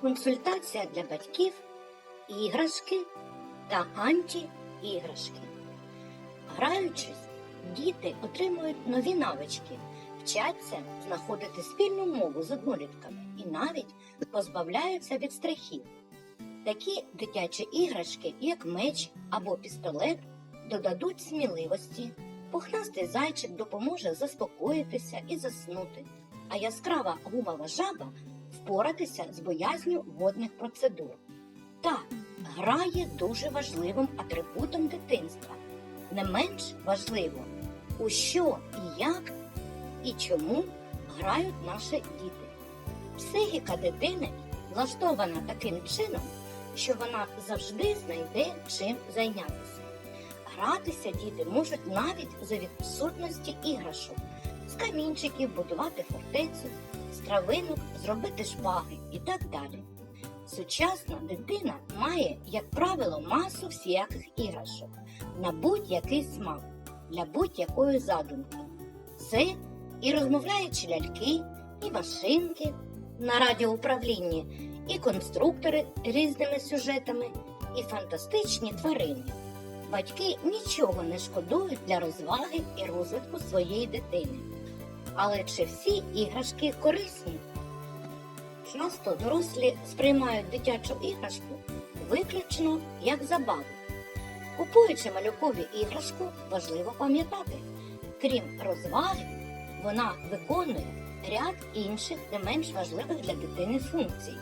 Консультація для батьків, іграшки та антиіграшки. Граючись, діти отримують нові навички, вчаться знаходити спільну мову з однолітками і навіть позбавляються від страхів. Такі дитячі іграшки, як меч або пістолет, додадуть сміливості. Пухнастий зайчик допоможе заспокоїтися і заснути, а яскрава гумова жаба впоратися з боязню водних процедур. Так, гра є дуже важливим атрибутом дитинства. Не менш важливо, у що і як і чому грають наші діти. Психіка дитини влаштована таким чином, що вона завжди знайде чим зайнятися. Гратися діти можуть навіть за відсутності іграшок, камінчиків будувати фортецю, з травинок зробити шпаги і так далі. Сучасна дитина має, як правило, масу всяких іграшок на будь-який смак для будь-якої задумки. Це і розмовляючі ляльки, і машинки на радіоуправлінні, і конструктори різними сюжетами, і фантастичні тварини. Батьки нічого не шкодують для розваги і розвитку своєї дитини. Але чи всі іграшки корисні? Часто дорослі сприймають дитячу іграшку виключно як забаву. Купуючи малюкові іграшку, важливо пам'ятати, крім розваги, вона виконує ряд інших не менш важливих для дитини функцій,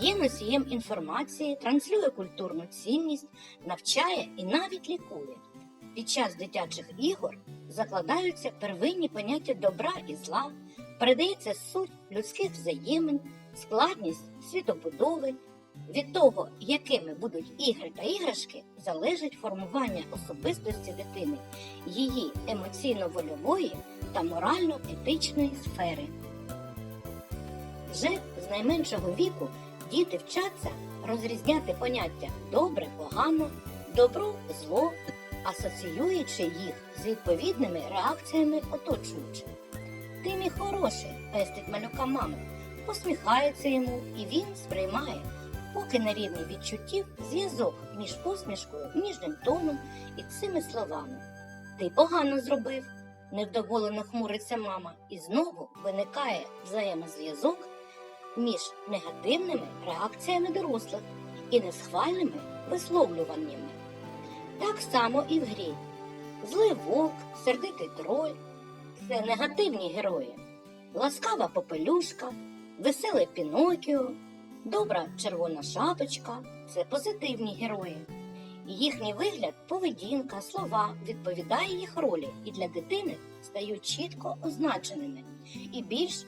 є носієм інформації, транслює культурну цінність, навчає і навіть лікує. Під час дитячих ігор закладаються первинні поняття добра і зла, передається суть людських взаємин, складність світобудови. Від того, якими будуть ігри та іграшки, залежить формування особистості дитини, її емоційно-вольової та морально-етичної сфери. Вже з найменшого віку діти вчаться розрізняти поняття добре, погано, добро, зло, асоціюючи їх з відповідними реакціями оточуючих. Ти мій хороший, пестить малюка мама, посміхається йому, і він сприймає, поки на рівні відчуттів зв'язок між посмішкою, ніжним тоном і цими словами. Ти погано зробив, невдоволено хмуриться мама, і знову виникає взаємозв'язок між негативними реакціями дорослих і несхвальними висловлюваннями. Так само і в грі. Злий вовк, сердитий троль це негативні герої, ласкава попелюшка, веселий Пінокіо, добра червона шапочка це позитивні герої. Їхній вигляд, поведінка, слова відповідає їх ролі і для дитини стають чітко означеними і більш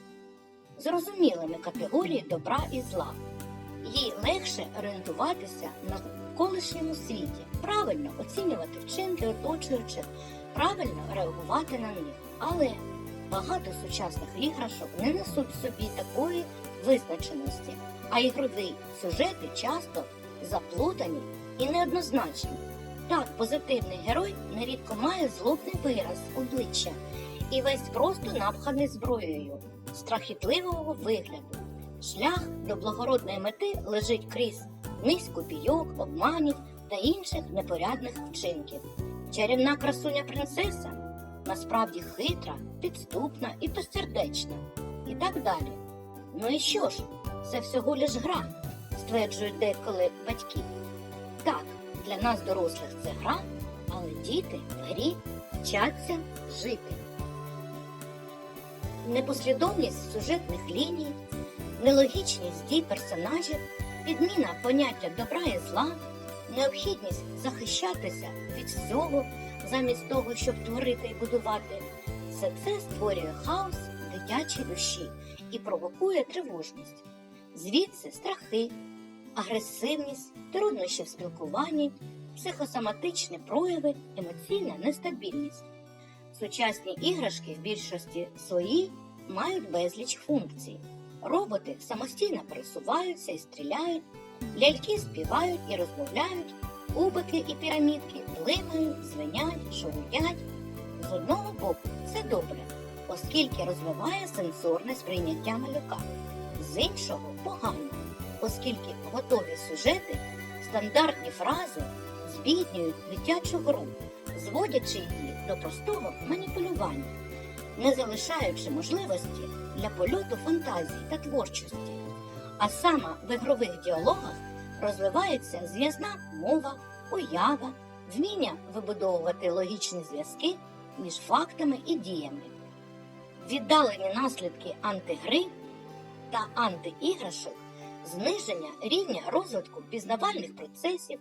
зрозумілими категорії добра і зла. Їй легше орієнтуватися на колишньому світі, правильно оцінювати вчинки оточуючих, правильно реагувати на них. Але багато сучасних іграшок не несуть в собі такої визначеності, а ігрові сюжети часто заплутані і неоднозначні. Так, позитивний герой нерідко має злобний вираз обличчя і весь просто напханий зброєю страхітливого вигляду. Шлях до благородної мети лежить крізь низку бійок, обманів та інших непорядних вчинків. Чарівна красуня принцеса насправді хитра, підступна і безсердечна, і так далі. Ну і що ж, це всього лиш гра, стверджують деколи батьки. Так, для нас дорослих це гра, але діти в грі вчаться жити. Непослідовність сюжетних ліній, нелогічність дій персонажів, підміна поняття добра і зла, необхідність захищатися від всього замість того, щоб творити і будувати, все це створює хаос дитячій душі і провокує тривожність. Звідси страхи, агресивність, труднощі в спілкуванні, психосоматичні прояви, емоційна нестабільність. Сучасні іграшки в більшості своїй мають безліч функцій. Роботи самостійно пересуваються і стріляють, ляльки співають і розмовляють, кубики і пірамідки блимають, звенять, шумлять. З одного боку, це добре, оскільки розвиває сенсорне сприйняття малюка, з іншого погано, оскільки готові сюжети, стандартні фрази збіднюють дитячу гру, зводячи її до простого маніпулювання, не залишаючи можливості для польоту фантазії та творчості. А саме в ігрових діалогах розвивається зв'язна мова, уява, вміння вибудовувати логічні зв'язки між фактами і діями. Віддалені наслідки антигри та антиіграшок, зниження рівня розвитку пізнавальних процесів,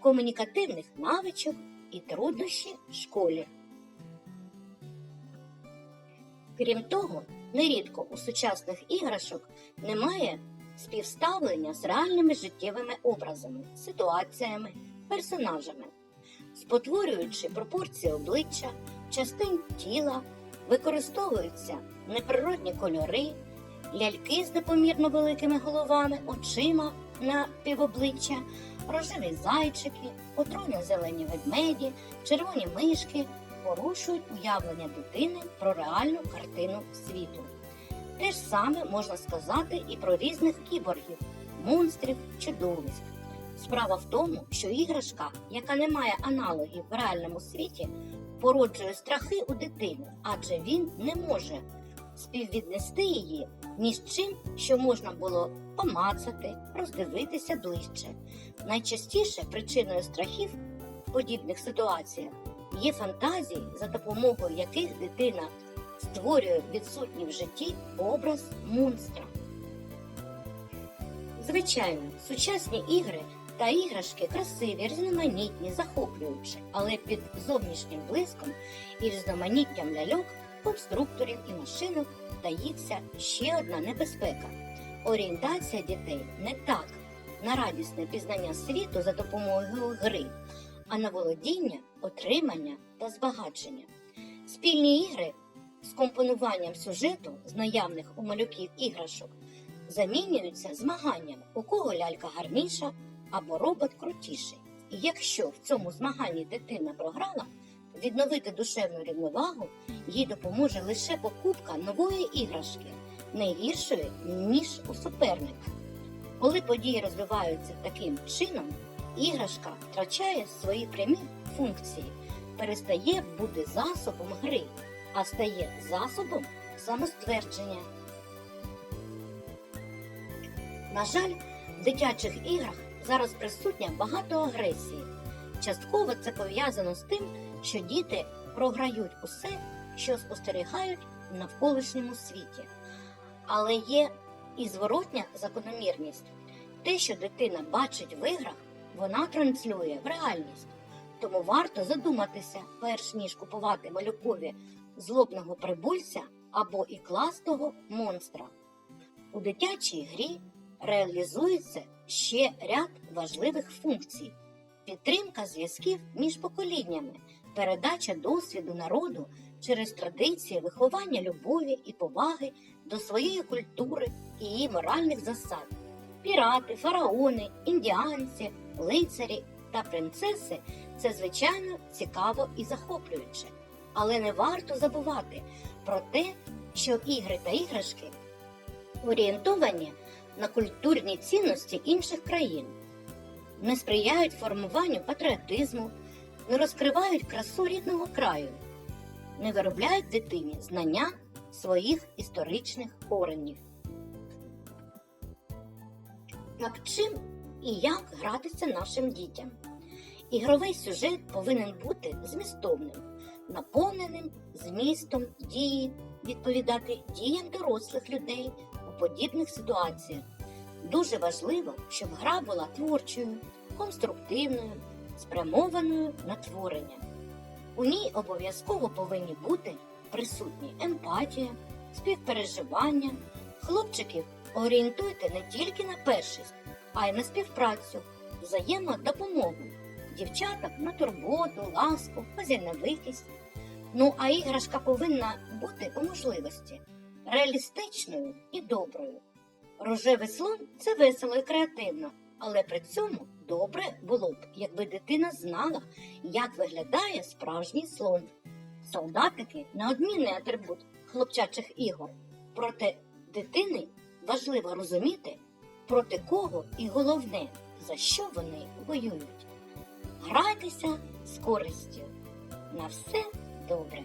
комунікативних навичок і труднощі в школі. Крім того, нерідко у сучасних іграшок немає співставлення з реальними життєвими образами, ситуаціями, персонажами, спотворюючи пропорції обличчя, частин тіла, використовуються неприродні кольори, ляльки з непомірно великими головами, очима на півобличчя, рожеві зайчики, отруйно зелені ведмеді, червоні мишки порушують уявлення дитини про реальну картину світу. Те ж саме можна сказати і про різних кіборгів, монстрів, чи чудовиськ. Справа в тому, що іграшка, яка не має аналогів в реальному світі, породжує страхи у дитини, адже він не може співвіднести її ні з чим, що можна було помацати, роздивитися ближче. Найчастіше причиною страхів в подібних ситуаціях є фантазії, за допомогою яких дитина створює відсутній в житті образ монстра. Звичайно, сучасні ігри та іграшки красиві, різноманітні, захоплюючі, але під зовнішнім блиском і різноманіттям ляльок, конструкторів і машинок таїться ще одна небезпека. Орієнтація дітей не так на радісне пізнання світу за допомогою гри, а на володіння, отримання та збагачення. Спільні ігри з компонуванням сюжету з наявних у малюків іграшок замінюються змаганням, у кого лялька гарніша або робот крутіший. І якщо в цьому змаганні дитина програла, відновити душевну рівновагу їй допоможе лише покупка нової іграшки, не ніж у суперника. Коли події розвиваються таким чином, іграшка втрачає свої прямі функції, перестає бути засобом гри, а стає засобом самоствердження. На жаль, в дитячих іграх зараз присутня багато агресії. Частково це пов'язано з тим, що діти програють усе, що спостерігають в навколишньому світі. Але є і зворотня закономірність. Те, що дитина бачить в іграх, вона транслює в реальність. Тому варто задуматися, перш ніж купувати малюкові злобного прибульця або ікластого монстра. У дитячій грі реалізується ще ряд важливих функцій: підтримка зв'язків між поколіннями, передача досвіду народу через традиції виховання любові і поваги до своєї культури і її моральних засад. Пірати, фараони, індіанці, лицарі та принцеси це звичайно цікаво і захоплююче. Але не варто забувати про те, що ігри та іграшки орієнтовані на культурні цінності інших країн, не сприяють формуванню патріотизму, не розкривають красу рідного краю, не виробляють дитині знання своїх історичних коренів. Так чим і як гратися нашим дітям? Ігровий сюжет повинен бути змістовним, наповненим змістом дії, відповідати діям дорослих людей у подібних ситуаціях. Дуже важливо, щоб гра була творчою, конструктивною, спрямованою на творення. У ній обов'язково повинні бути присутні емпатія, співпереживання. Хлопчиків орієнтуйте не тільки на першість, а й на співпрацю, взаємодопомогу, дівчаток на турботу, ласку, хазяйновитість. Ну а іграшка повинна бути по можливості реалістичною і доброю. Рожевий слон це весело і креативно, але при цьому добре було б, якби дитина знала, як виглядає справжній слон. Солдатики неодмінний атрибут хлопчачих ігор, проте дитини важливо розуміти, проти кого і головне, за що вони воюють. Грайтеся з користю. На все добре.